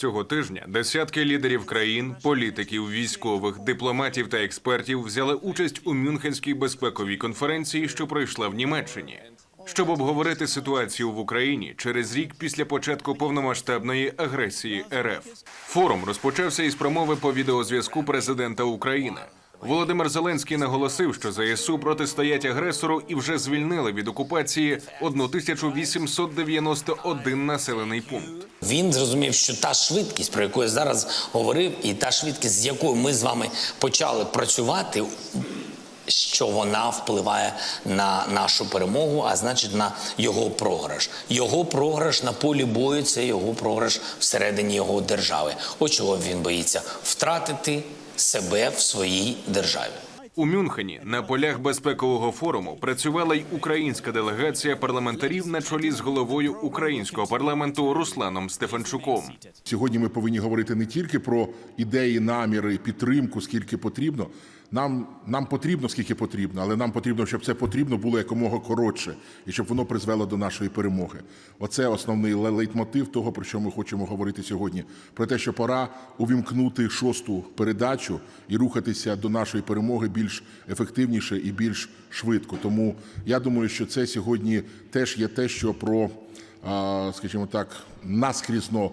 Цього тижня десятки лідерів країн, політиків, військових, дипломатів та експертів взяли участь у Мюнхенській безпековій конференції, що пройшла в Німеччині, щоб обговорити ситуацію в Україні через рік після початку повномасштабної агресії РФ. Форум розпочався із промови по відеозв'язку президента України. Володимир Зеленський наголосив, що ЗСУ протистоять агресору і вже звільнили від окупації 1891 населений пункт. Він зрозумів, що та швидкість, про яку я зараз говорив, і та швидкість, з якою ми з вами почали працювати, що вона впливає на нашу перемогу, а значить на його програш. Його програш на полі бою це його програш всередині його держави. От чого він боїться втратити себе в своїй державі. У Мюнхені на полях безпекового форуму працювала й українська делегація парламентарів на чолі з головою українського парламенту Русланом Стефанчуком. Сьогодні ми повинні говорити не тільки про ідеї, наміри, підтримку, скільки потрібно. Нам, нам потрібно, скільки потрібно, але нам потрібно, щоб це потрібно було якомога коротше і щоб воно призвело до нашої перемоги. Оце основний ле- лейтмотив того, про що ми хочемо говорити сьогодні. Про те, що пора увімкнути шосту передачу і рухатися до нашої перемоги більш ефективніше і більш швидко. Тому я думаю, що це сьогодні теж є те, що про, скажімо так, наскрізно.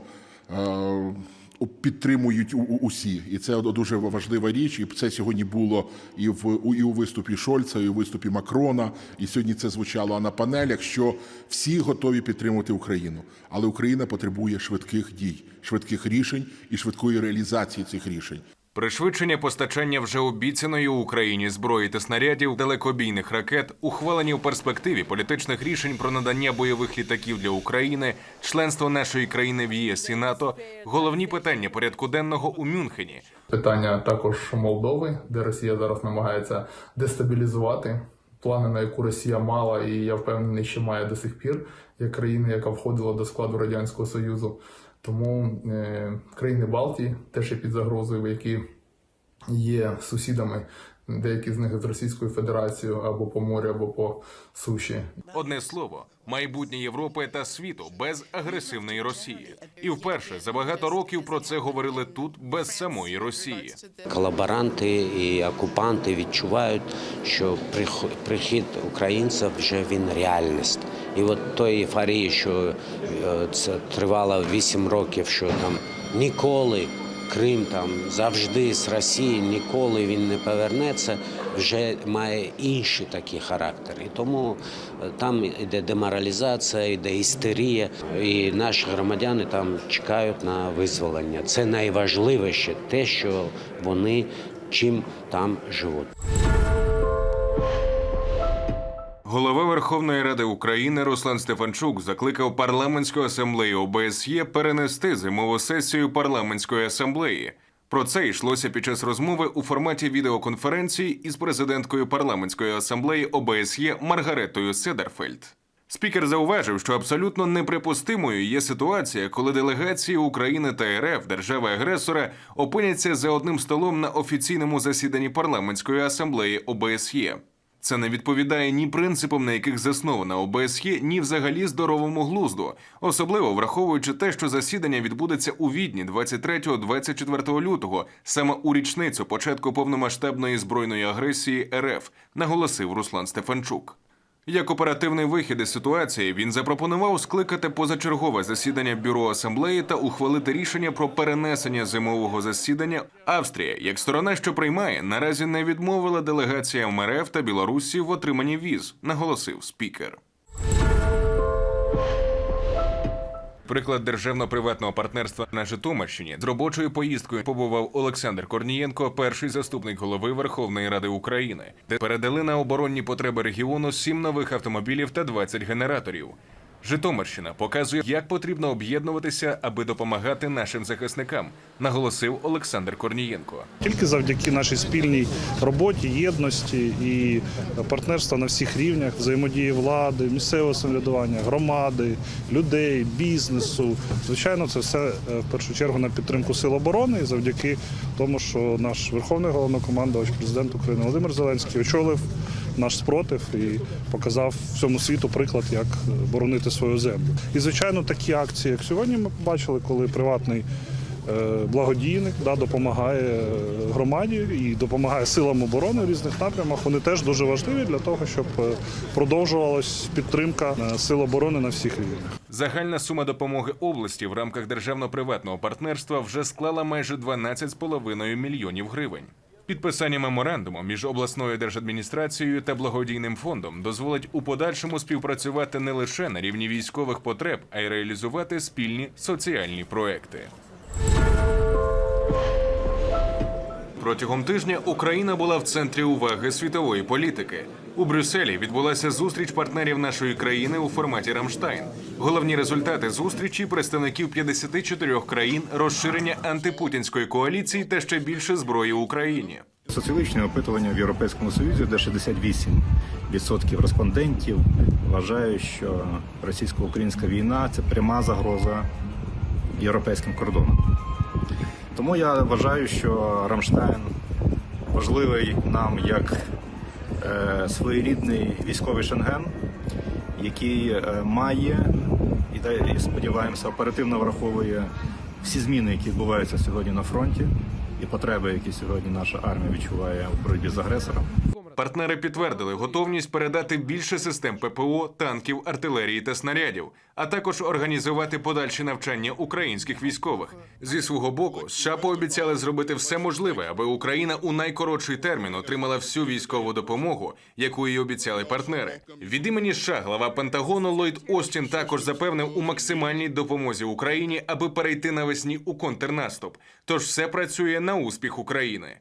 Підтримують усі, і це дуже важлива річ. І це сьогодні було і в і у виступі Шольца, і у виступі Макрона. І сьогодні це звучало на панелях. Що всі готові підтримувати Україну, але Україна потребує швидких дій, швидких рішень і швидкої реалізації цих рішень. Пришвидшення постачання вже обіцяної Україні зброї та снарядів, далекобійних ракет, ухвалені в перспективі політичних рішень про надання бойових літаків для України, членство нашої країни в ЄС і НАТО, головні питання порядку денного у Мюнхені. Питання також Молдови, де Росія зараз намагається дестабілізувати плани, на яку Росія мала, і я впевнений, що має до сих пір як країна, яка входила до складу радянського союзу. Тому е, країни Балтії теж є під загрозою, які є сусідами. Деякі з них з Російською Федерацією або по морю, або по суші. Одне слово, майбутнє Європи та світу без агресивної Росії. І вперше за багато років про це говорили тут без самої Росії. Колаборанти і окупанти відчувають, що прихід українців вже він реальність. І от той ейфорії, що е, це тривало 8 років, що там ніколи Крим там завжди з Росії, ніколи він не повернеться, вже має інший такий характер. І тому е, там іде деморалізація, іде істерія, і наші громадяни там чекають на визволення. Це найважливіше те, що вони чим там живуть. Голова Верховної Ради України Руслан Стефанчук закликав парламентську асамблею ОБСЄ перенести зимову сесію парламентської асамблеї. Про це йшлося під час розмови у форматі відеоконференції із президенткою парламентської асамблеї ОБСЄ Маргаретою Седерфельд. Спікер зауважив, що абсолютно неприпустимою є ситуація, коли делегації України та РФ держави-агресора опиняться за одним столом на офіційному засіданні парламентської асамблеї ОБСЄ. Це не відповідає ні принципам, на яких заснована ОБСЄ, ні взагалі здоровому глузду, особливо враховуючи те, що засідання відбудеться у Відні 23-24 лютого, саме у річницю початку повномасштабної збройної агресії РФ, наголосив Руслан Стефанчук. Як оперативний вихід із ситуації, він запропонував скликати позачергове засідання бюро асамблеї та ухвалити рішення про перенесення зимового засідання. Австрія, як сторона, що приймає, наразі не відмовила делегаціям МРФ та Білорусі в отриманні віз, наголосив спікер. Приклад державно-приватного партнерства на Житомирщині з робочою поїздкою побував Олександр Корнієнко, перший заступник голови Верховної Ради України, де передали на оборонні потреби регіону сім нових автомобілів та 20 генераторів. Житомирщина показує, як потрібно об'єднуватися, аби допомагати нашим захисникам, наголосив Олександр Корнієнко. Тільки завдяки нашій спільній роботі, єдності і партнерства на всіх рівнях, взаємодії влади, місцевого самоврядування, громади, людей, бізнесу. Звичайно, це все е, в першу чергу на підтримку сил оборони, і завдяки тому, що наш верховний головнокомандувач, президент України Володимир Зеленський очолив наш спротив і показав всьому світу приклад, як е, боронити свою землю. І звичайно, такі акції, як сьогодні, ми побачили, коли приватний е, благодійник, да, допомагає е, громаді і допомагає силам оборони в різних напрямах. Вони теж дуже важливі для того, щоб продовжувалась підтримка сил оборони на всіх рівнях. Загальна сума допомоги області в рамках державно-приватного партнерства вже склала майже 12,5 мільйонів гривень. Підписання меморандуму між обласною держадміністрацією та благодійним фондом дозволить у подальшому співпрацювати не лише на рівні військових потреб, а й реалізувати спільні соціальні проекти. Протягом тижня Україна була в центрі уваги світової політики. У Брюсселі відбулася зустріч партнерів нашої країни у форматі Рамштайн. Головні результати зустрічі представників 54 країн, розширення антипутінської коаліції та ще більше зброї Україні. Соціологічне опитування в Європейському Союзі, де 68% респондентів вважають, що російсько-українська війна це пряма загроза європейським кордонам. Тому я вважаю, що Рамштайн важливий нам як е, своєрідний військовий шенген, який е, має і, де, і сподіваємося, оперативно враховує всі зміни, які відбуваються сьогодні на фронті, і потреби, які сьогодні наша армія відчуває у боротьбі з агресором. Партнери підтвердили готовність передати більше систем ППО, танків, артилерії та снарядів, а також організувати подальші навчання українських військових. Зі свого боку, США пообіцяли зробити все можливе, аби Україна у найкоротший термін отримала всю військову допомогу, яку їй обіцяли партнери. Від імені США глава Пентагону Ллойд Остін також запевнив у максимальній допомозі Україні, аби перейти навесні у контрнаступ. Тож все працює на успіх України.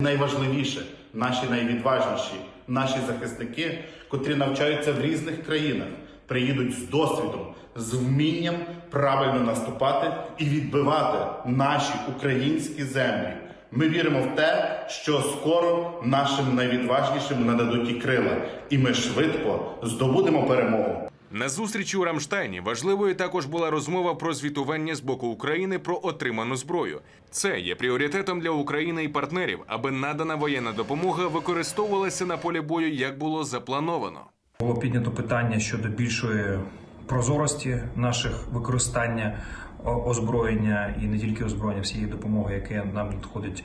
Найважливіше, наші найвідважніші, наші захисники, котрі навчаються в різних країнах, приїдуть з досвідом, з вмінням правильно наступати і відбивати наші українські землі. Ми віримо в те, що скоро нашим найвідважнішим нададуть і крила, і ми швидко здобудемо перемогу. На зустрічі у Рамштайні важливою також була розмова про звітування з боку України про отриману зброю. Це є пріоритетом для України і партнерів, аби надана воєнна допомога використовувалася на полі бою, як було заплановано. Було піднято питання щодо більшої прозорості наших використання озброєння і не тільки озброєння, всієї допомоги, яке нам надходить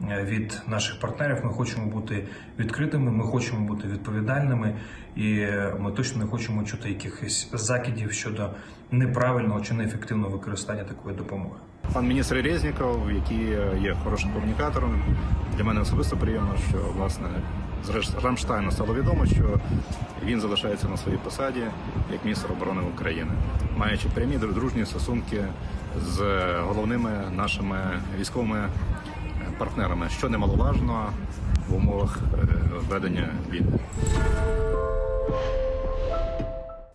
від наших партнерів. Ми хочемо бути відкритими, ми хочемо бути відповідальними, і е, ми точно не хочемо чути якихось закидів щодо неправильного чи неефективного використання такої допомоги. Пан міністр Резніков, який е, є хорошим комунікатором, для мене особисто приємно, що власне з Рамштайну стало відомо, що він залишається на своїй посаді як міністр оборони України, маючи прямі дружні стосунки з головними нашими військовими е, партнерами, що немаловажно в умовах е, ведення війни.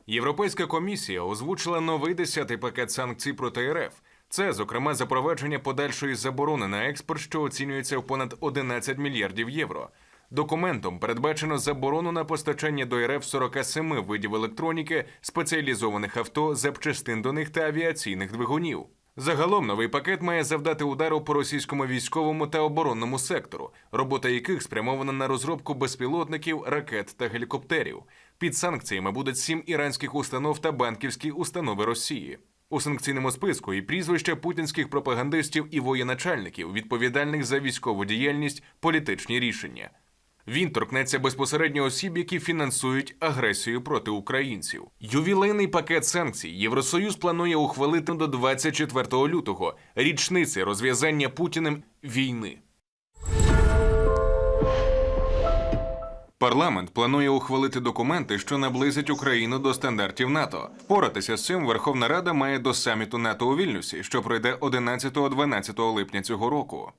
Європейська комісія озвучила новий десятий пакет санкцій проти РФ. Це, зокрема, запровадження подальшої заборони на експорт, що оцінюється в понад 11 мільярдів євро. Документом передбачено заборону на постачання до РФ 47 видів електроніки, спеціалізованих авто, запчастин до них та авіаційних двигунів. Загалом новий пакет має завдати удару по російському військовому та оборонному сектору, робота яких спрямована на розробку безпілотників, ракет та гелікоптерів. Під санкціями будуть сім іранських установ та банківські установи Росії. У санкційному списку і прізвища путінських пропагандистів і воєначальників, відповідальних за військову діяльність, політичні рішення. Він торкнеться безпосередньо осіб, які фінансують агресію проти українців. Ювілейний пакет санкцій Євросоюз планує ухвалити до 24 лютого, річниці розв'язання Путіним війни. Парламент планує ухвалити документи, що наблизять Україну до стандартів НАТО. Впоратися з цим Верховна Рада має до саміту НАТО у Вільнюсі, що пройде 11-12 липня цього року.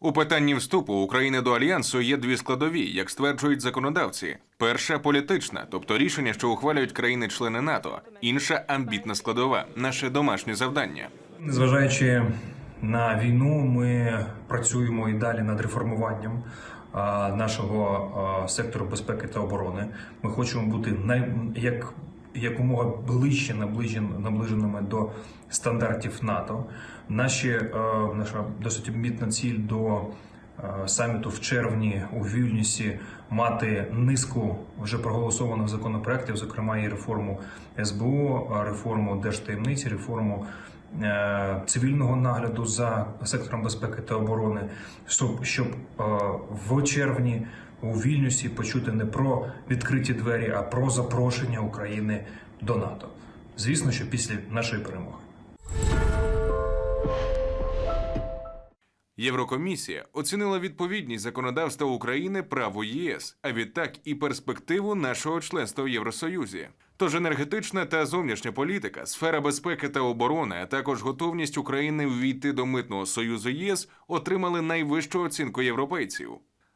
У питанні вступу України до альянсу є дві складові, як стверджують законодавці: перша політична, тобто рішення, що ухвалюють країни-члени НАТО, інша амбітна складова, наше домашнє завдання. Незважаючи на війну, ми працюємо і далі над реформуванням нашого сектору безпеки та оборони. Ми хочемо бути най як якомога ближче наближен, наближеними до стандартів НАТО. Наші е, наша досить амбітна ціль до е, саміту в червні у Вільнюсі мати низку вже проголосованих законопроєктів, зокрема і реформу СБУ, реформу держтаємниці, реформу е, цивільного нагляду за сектором безпеки та оборони, щоб, в червні у Вільнюсі почути не про відкриті двері, а про запрошення України до НАТО. Звісно, що після нашої перемоги. Єврокомісія оцінила відповідність законодавства України праву ЄС, а відтак і перспективу нашого членства в Євросоюзі. Тож енергетична та зовнішня політика, сфера безпеки та оборони, а також готовність України ввійти до митного союзу ЄС отримали найвищу оцінку європейців.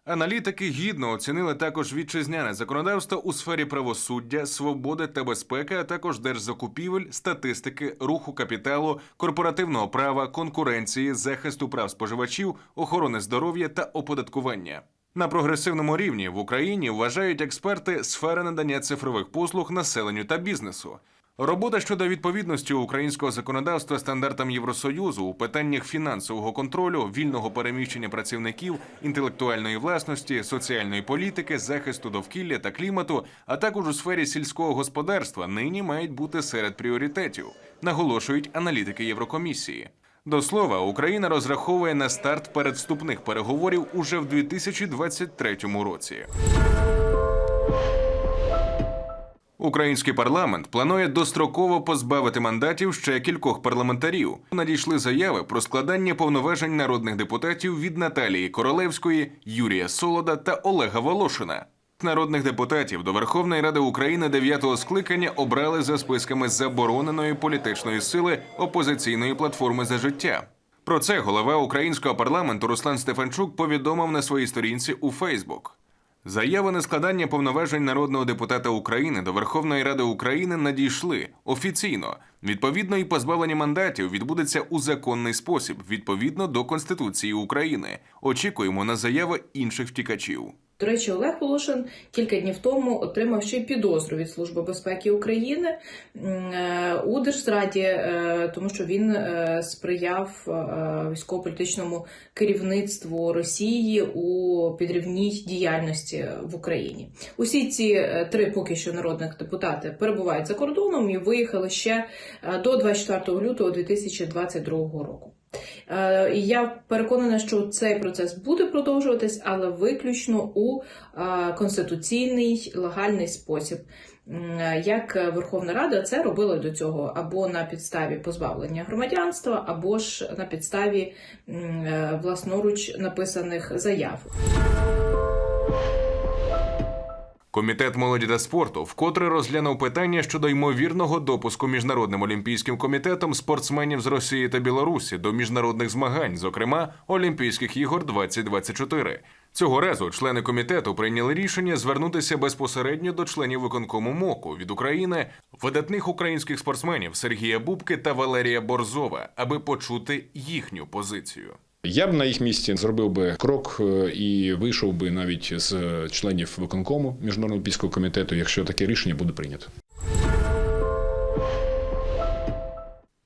Аналітики гідно оцінили також вітчизняне законодавство у сфері правосуддя, свободи та безпеки, а також держзакупівель, статистики, руху капіталу, корпоративного права, конкуренції, захисту прав споживачів, охорони здоров'я та оподаткування. На прогресивному рівні в Україні вважають експерти сфери надання цифрових послуг населенню та бізнесу. Робота щодо відповідності українського законодавства стандартам Євросоюзу у питаннях фінансового контролю, вільного переміщення працівників, інтелектуальної власності, соціальної політики, захисту довкілля та клімату, а також у сфері сільського господарства нині мають бути серед пріоритетів, наголошують аналітики Єврокомісії. До слова, Україна розраховує на старт передвступних переговорів уже в 2023 році. Український парламент планує достроково позбавити мандатів ще кількох парламентарів. Надійшли заяви про складання повноважень народних депутатів від Наталії Королевської, Юрія Солода та Олега Волошина. Народних депутатів до Верховної Ради України дев'ятого скликання обрали за списками забороненої політичної сили опозиційної платформи за життя. Про це голова українського парламенту Руслан Стефанчук повідомив на своїй сторінці у Фейсбук. Заяви на складання повноважень народного депутата України до Верховної Ради України надійшли офіційно. Відповідно, і позбавлення мандатів відбудеться у законний спосіб, відповідно до Конституції України. Очікуємо на заяви інших втікачів. До речі, Олег Волошин кілька днів тому отримав ще й підозру від Служби безпеки України е, у держзраді, е, тому що він е, сприяв військово-політичному керівництву Росії у підривній діяльності в Україні. Усі ці три поки що народних депутати перебувають за кордоном і виїхали ще до 24 лютого 2022 року. Е, і Я переконана, що цей процес буде продовжуватись, але виключно у е, конституційний легальний спосіб. Як Верховна Рада це робила до цього або на підставі позбавлення громадянства, або ж на підставі е, власноруч написаних заяв. Комітет молоді та спорту вкотре розглянув питання щодо ймовірного допуску міжнародним олімпійським комітетом спортсменів з Росії та Білорусі до міжнародних змагань, зокрема Олімпійських ігор 2024. Цього разу члени комітету прийняли рішення звернутися безпосередньо до членів виконкому МОКу від України, видатних українських спортсменів Сергія Бубки та Валерія Борзова, аби почути їхню позицію. Я б на їх місці зробив би крок е, і вийшов би навіть з членів виконкому міжнародного олімпійського комітету, якщо таке рішення буде прийнято.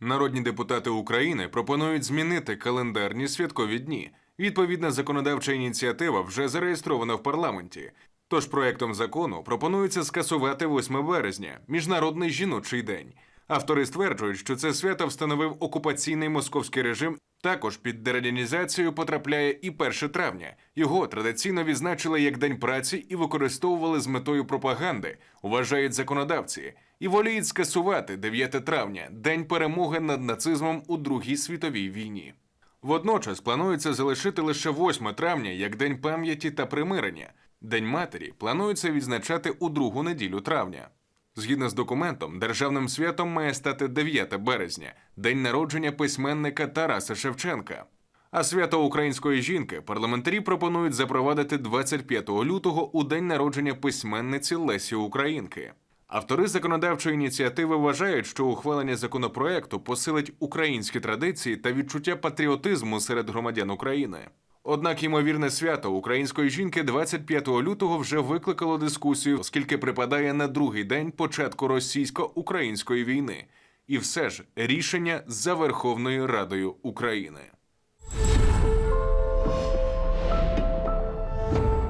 Народні депутати України пропонують змінити календарні святкові дні. Відповідна законодавча ініціатива вже зареєстрована в парламенті. Тож проектом закону пропонується скасувати 8 березня, міжнародний жіночий день. Автори стверджують, що це свято встановив окупаційний московський режим. Також під дерадянізацію потрапляє і 1 травня. Його традиційно відзначили як день праці і використовували з метою пропаганди, вважають законодавці, і воліють скасувати 9 травня, день перемоги над нацизмом у Другій світовій війні. Водночас планується залишити лише 8 травня як День пам'яті та примирення. День матері планується відзначати у другу неділю травня. Згідно з документом, державним святом має стати 9 березня, день народження письменника Тараса Шевченка. А свято української жінки парламентарі пропонують запровадити 25 лютого у день народження письменниці Лесі Українки. Автори законодавчої ініціативи вважають, що ухвалення законопроекту посилить українські традиції та відчуття патріотизму серед громадян України. Однак ймовірне свято української жінки 25 лютого вже викликало дискусію, оскільки припадає на другий день початку російсько-української війни, і все ж рішення за Верховною Радою України.